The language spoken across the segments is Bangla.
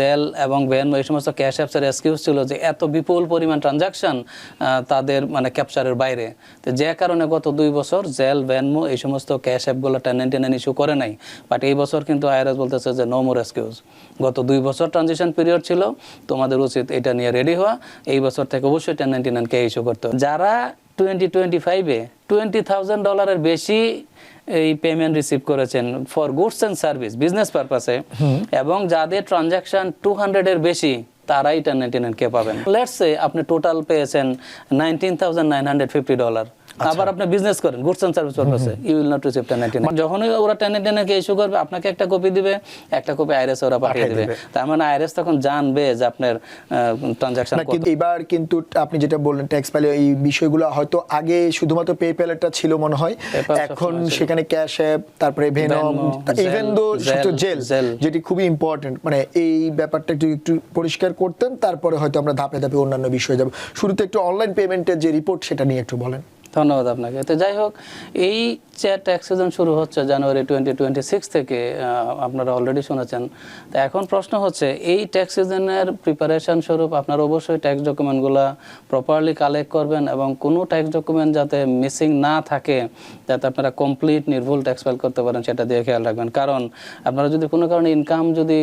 জেল এবং ভ্যান এই সমস্ত ক্যাশ অ্যাপসের এক্সকিউজ ছিল যে এত বিপুল পরিমাণ ট্রানজাকশন তাদের মানে ক্যাপচারের বাইরে। তো যে কারণে গত দুই বছর জেল ভ্যানমো এই সমস্ত ক্যাশ অ্যাপগুলো টেন নাইনটি নাইন ইস্যু করে নাই। বাট এই বছর কিন্তু আইআরএস বলতেছে যে নো মোর এক্সকিউজ গত দুই বছর ট্রানজিশন পিরিয়ড ছিল, তোমাদের উচিত এটা নিয়ে রেডি হওয়া। এই বছর থেকে অবশ্যই ten ninety nine K issue করতে যারা টোয়েন্টি টোয়েন্টি ফাইভে টোয়েন্টি থাউজেন্ড ডলারের বেশি এই পেমেন্ট রিসিভ করেছেন for goods and service business পারপাসে এবং যাদের ট্রানজাকশন টু হান্ড্রেডের বেশি তারাই টেন নাইনটি নাইন কে পাবেন। লেটসে আপনি টোটাল পেয়েছেন nineteen thousand nine hundred fifty dollar আবার আপনি বিজনেস করেন গুডস অ্যান্ড সার্ভিস পারপাসে you will not receive ten যখনই ওরা টেন ইস্যু করবে আপনাকে একটা কপি দিবে একটা কপি আইরেস ওরা পাঠিয়ে দিবে। তার মানে আইরেস তখন জানবে যে আপনার ট্রানজাকশন কিন্তু এবার কিন্তু আপনি যেটা বললেন ট্যাক্স প্যালে এই বিষয়গুলো হয়তো আগে শুধুমাত্র ছিল মনে হয়। এখন সেখানে ক্যাশ অ্যাপ তারপরে ভেনম ইভেন দো জেল যেটি খুবই ইম্পর্টেন্ট মানে এই ব্যাপারটা একটু একটু পরিষ্কার করতেন তারপরে হয়তো আমরা ধাপে ধাপে অন্যান্য বিষয়ে যাব। শুরুতে একটু অনলাইন পেমেন্টের যে রিপোর্ট সেটা নিয়ে একটু বলেন। ধন্যবাদ আপনাকে। তো যাই হোক, এই যে ট্যাক্স সিজন শুরু হচ্ছে জানুয়ারি টোয়েন্টি টোয়েন্টি সিক্স থেকে আপনারা অলরেডি শুনেছেন। তো এখন প্রশ্ন হচ্ছে, এই ট্যাক্স সিজনের প্রিপারেশন স্বরূপ আপনারা অবশ্যই ট্যাক্স ডকুমেন্টগুলো প্রপারলি কালেক্ট করবেন এবং কোনো ট্যাক্স ডকুমেন্ট যাতে মিসিং না থাকে, যাতে আপনারা কমপ্লিট নির্ভুল ট্যাক্স ফাইল করতে পারেন, সেটা দিয়ে খেয়াল রাখবেন। কারণ আপনারা যদি কোনো কারণে ইনকাম যদি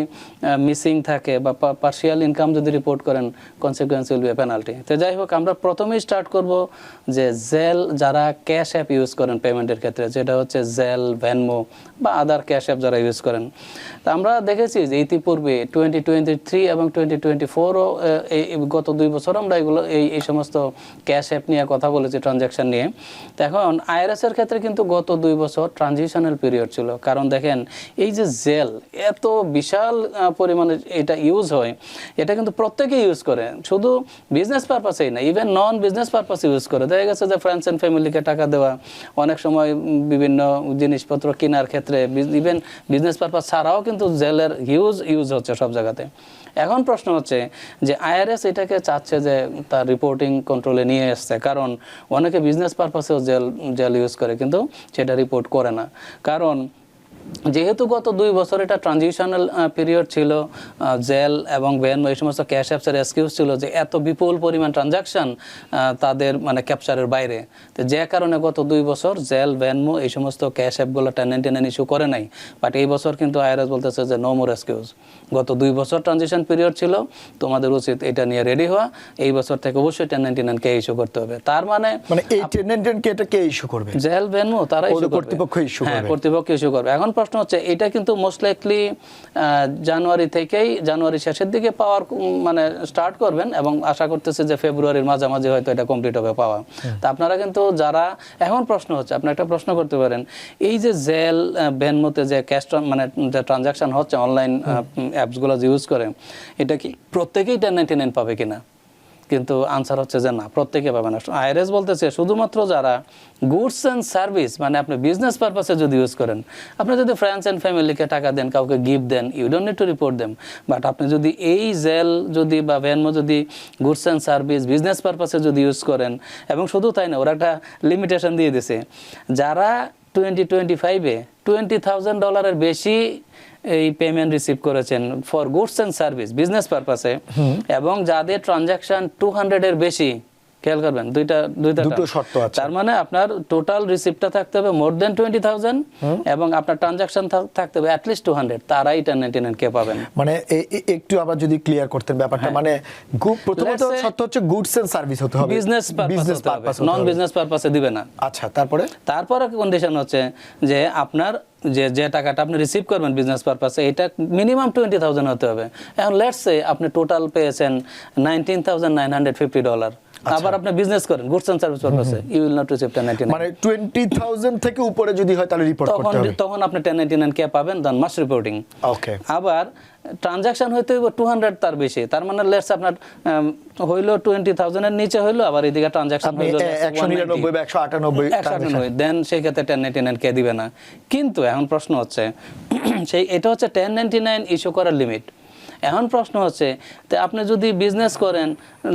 মিসিং থাকে বা পার্শিয়াল ইনকাম যদি রিপোর্ট করেন কনসিকুয়েন্স উইল বি পেনাল্টি তো যাই হোক, আমরা প্রথমেই স্টার্ট করব যে জেল যারা ক্যাশ অ্যাপ ইউজ করেন পেমেন্টের ক্ষেত্রে, যেটা হচ্ছে জেল ভ্যানমো বা আদার ক্যাশ অ্যাপ যারা ইউজ করেন। তা আমরা দেখেছি যে ইতিপূর্বে টোয়েন্টি টোয়েন্টি থ্রি এবং টোয়েন্টি টোয়েন্টি ফোরও গত দুই বছর আমরা এগুলো, এই এই সমস্ত ক্যাশ অ্যাপ নিয়ে কথা বলেছি ট্রানজ্যাকশন নিয়ে। তো এখন আইআরএস এর ক্ষেত্রে কিন্তু গত দুই বছর ট্রানজিশনাল পিরিয়ড ছিল। কারণ দেখেন, এই যে জেল এত বিশাল পরিমাণে এটা ইউজ হয়, এটা কিন্তু প্রত্যেকে ইউজ করে। শুধু বিজনেস পারপাসেই না ইভেন নন বিজনেস পারপাসে ইউজ করে। দেখা গেছে যে ফ্রেন্ডস অ্যান্ড ফ্যামিলিকে টাকা দেওয়া, অনেক সময় বিভিন্ন জিনিসপত্র কেনার ক্ষেত্রে ইভেন বিজনেস পারপাস ছাড়াও কিন্তু জেলের হিউজ ইউজ হচ্ছে সব জায়গাতে। এখন প্রশ্ন হচ্ছে যে আইআরএস এটাকে চাচ্ছে যে তার রিপোর্টিং কন্ট্রোলে নিয়ে এসছে, কারণ অনেকে বিজনেস পারপাসেও জেল জেল ইউজ করে, কিন্তু সেটা রিপোর্ট করে না। কারণ যেহেতু গত দুই বছর এটা ট্রানজিশনাল পিরিয়ড ছিল জেল এবং ভ্যান এই সমস্ত ক্যাশ অ্যাপসের এক্সকিউজ ছিল যে এত বিপুল পরিমাণ ট্রানজাকশন তাদের মানে ক্যাপচারের বাইরে। তো যে কারণে গত দুই বছর জেল ভ্যানমো এই সমস্ত ক্যাশ অ্যাপগুলো টেন নাইনটি নাইন ইস্যু করে নাই। বাট এই বছর কিন্তু আইআরএস বলতেছে যে নো মোর এক্সকিউজ গত দুই বছর ট্রানজিশন পিরিয়ড ছিল তোমাদের উচিত এটা নিয়ে রেডি হওয়া। এই বছর থেকে অবশ্যই ten ninety nine K issue করতে হবে। তার মানে মানে এই টেনেন্টেন কে এটা কে ইস্যু করবে? জেল ভেনমো তারা করবে। কর্তৃপক্ষ হ্যাঁ করবে। কর্তৃপক্ষ ইস্যু করবে। এখন প্রশ্ন হচ্ছে এটা কিন্তু মোস্ট লাইকলি জানুয়ারি থেকেই জানুয়ারি শেষের দিকে পাওয়ার মানে স্টার্ট করবেন এবং আশা করতেছে যে ফেব্রুয়ারির মাঝামাঝি হয়তো এটা কমপ্লিট হবে পাওয়া। তা আপনারা কিন্তু যারা এখন প্রশ্ন হচ্ছে আপনি একটা প্রশ্ন করতে পারেন এই যে জেল ভেনমোতে যে ক্যাশ মানে যে ট্রানজাকশন হচ্ছে অনলাইন অ্যাপসগুলো ইউজ করে এটা কি প্রত্যেকেই টেন নাইনটি নাইন পাবে কিনা? কিন্তু আনসার হচ্ছে যে না, প্রত্যেকে পাবে না। আইআরএস বলতেছে, শুধুমাত্র যারা গুডস অ্যান্ড সার্ভিস মানে আপনি বিজনেস পারপাসে যদি ইউজ করেন, আপনি যদি ফ্রেন্ডস অ্যান্ড ফ্যামিলিকে টাকা দেন, কাউকে gift then you don't need to report them but আপনি যদি এই জেল যদি বা ভ্যানমো যদি গুডস অ্যান্ড সার্ভিস বিজনেস পারপাসে যদি ইউজ করেন, এবং শুধু তাই না, ওরা একটা লিমিটেশন দিয়ে দিছে, যারা টোয়েন্টি টোয়েন্টি ফাইভে টোয়েন্টি থাউজেন্ড ডলারের বেশি এই পেমেন্ট রিসিভ করেছেন for goods and service business পারপাসে এবং যাদের ট্রানজাকশন টু হান্ড্রেডের বেশি খেয়াল করবেন দুইটা দুইটা দুটো শর্ত আছে। তার মানে আপনার টোটাল রিসিপ্টটা থাকতে হবে মোর দেন টোয়েন্টি থাউজেন্ড এবং আপনার ট্রানজাকশন থাকতে হবে অ্যাটলিস্ট টু হান্ড্রেড তারাই টেন নাইনটি নাইন কে পাবেন। মানে একটু আবার যদি ক্লিয়ার করতেন ব্যাপারটা মানে প্রথমত হ্যাঁ। Let's say- সত্য হচ্ছে গুডস এন্ড সার্ভিস হতে হবে। Business business purpose non business পারপাসে দিবে না। আচ্ছা তারপরে? তারপরে কন্ডিশন হচ্ছে যে আপনার যে যে টাকাটা আপনি রিসিভ করবেন বিজনেস পারপাসে এটা মিনিমাম টোয়েন্টি থাউজেন্ড হতে হবে। এখন লেটস সে আপনি টোটাল পেয়েছেন nineteen thousand nine hundred fifty dollar আবার আপনি বিজনেস করেন গুডস অ্যান্ড সার্ভিস পারপাসে you will not receive ten ninety মানে টোয়েন্টি থাউজেন্ড থেকে উপরে যদি হয় তাহলে রিপোর্ট করতে হবে। তখন আপনি টেন নাইনটি নাইন কে পাবেন দেন মাস রিপোর্টিং ওকে আবার ট্রানজাকশন হইতে হইব টু হান্ড্রেড তার বেশি। তার মানে লেটস আপনার হইল টোয়েন্টি থাউজেন্ডের নিচে হইল আবার এদিকে ট্রানজাকশন হইল একশো নিরানব্বই বা একশো আটানব্বই দেন সেই ক্ষেত্রে টেন নাইনটি নাইন কে দিবে না। কিন্তু এখন প্রশ্ন হচ্ছে সেই এটা হচ্ছে টেন নাইনটি নাইন ইস্যু করার লিমিট এখন প্রশ্ন হচ্ছে, তো আপনি যদি বিজনেস করেন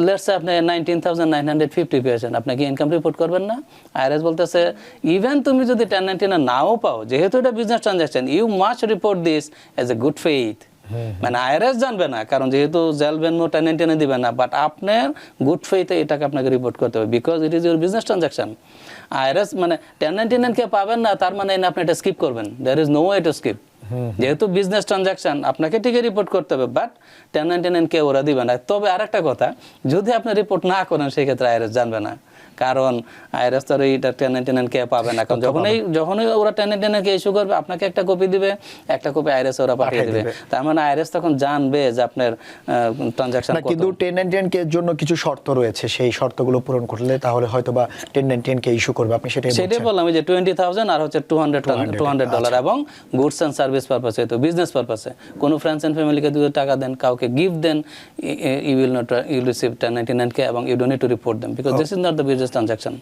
লেটস আপনি nineteen thousand nine hundred fifty পেয়েছেন, আপনি কি ইনকাম রিপোর্ট করবেন না? আইআরএস বলতেছে ইভেন তুমি যদি টেন নাইনটি নাইন নাও পাও, যেহেতু এটা business transaction you must report this as a good faith মানে আইআরএস জানবে না কারণ যেহেতু জেল বেনমো টেনে টেনে দিবে না বাট আপনার গুড ফেইতে এটাকে আপনাকে রিপোর্ট করতে হবে because it is your business transaction IRS মানে টেন নাইনটি কে পাবেন না তার মানে আপনি এটা স্কিপ করবেন there is no way to skip যেহেতু বিজনেস ট্রানজাকশন আপনাকে ঠিকই রিপোর্ট করতে হবে বাট টেন নাইনটি কে ওরা দিবে না। তবে আরেকটা কথা যদি আপনি রিপোর্ট না করেন সেক্ষেত্রে আইআরএস জানবে না। কারণ আইআরএস তো এইটা টেন নাইনটি কে পাবে না। কারণ যখনই যখনই ওরা টেন নাইনটি কে ইস্যু করবে আপনাকে একটা কপি দিবে একটা কপি আইআরএস ওরা পাঠিয়ে দিবে। তার মানে আইআরএস তখন জানবে যে আপনার ট্রানজাকশন কিন্তু টেন নাইনটি এর জন্য কিছু শর্ত রয়েছে। সেই শর্তগুলো পূরণ করলে তাহলে হয়তো বা টেন নাইনটি কে ইস্যু করবে আপনি সেটাই সেটাই বললাম যে টোয়েন্টি থাউজেন্ড আর হচ্ছে two hundred two hundred dollar. এবং গুডস অ্যান্ড সার্ভিস পারপাসে তো বিজনেস পারপাসে কোনো ফ্রেন্ডস অ্যান্ড ফ্যামিলিকে যদি টাকা দেন কাউকে gift then you will not you receive ten ninety K এবং you dot need to report them because this is not the business transaction